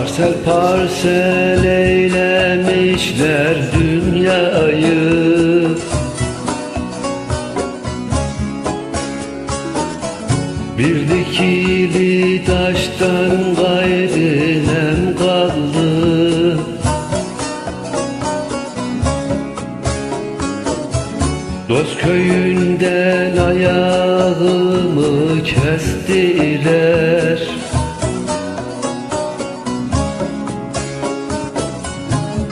Parsel parsel eylemişler dünyayı. Bir dikili taştan gayrı nem kaldı. Dost köyünden ayağımı kestiler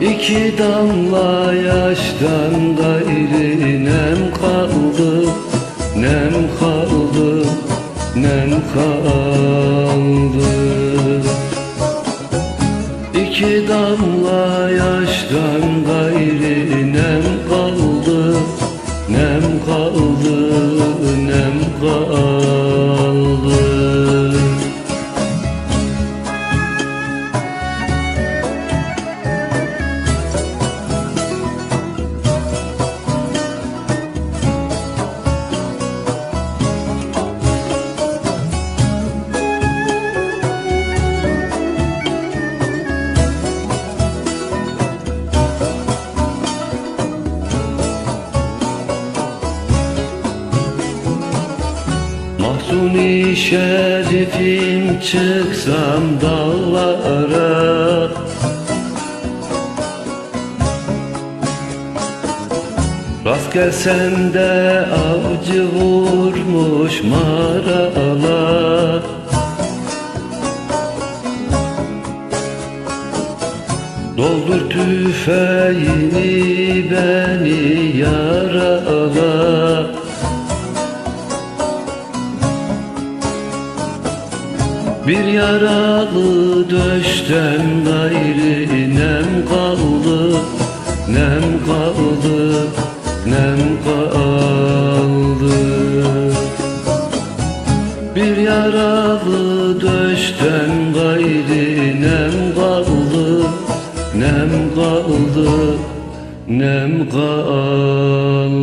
İki damla yaştan gayrı nem kaldı Nem kaldı, nem kaldı. İki damla yaştan gayrı nem kaldı Nem kaldı, nem kaldı Mahzuni şerifim çıksam dağlara. Rast gelsem de avcı vurmuş maralar Doldur tüfeğini beni yarala Bir yaralı döşten gayrı nem kaldı Nem kaldı, nem kaldı. Bir yaralı döşten gayrı nem kaldı Nem kaldı, nem kaldı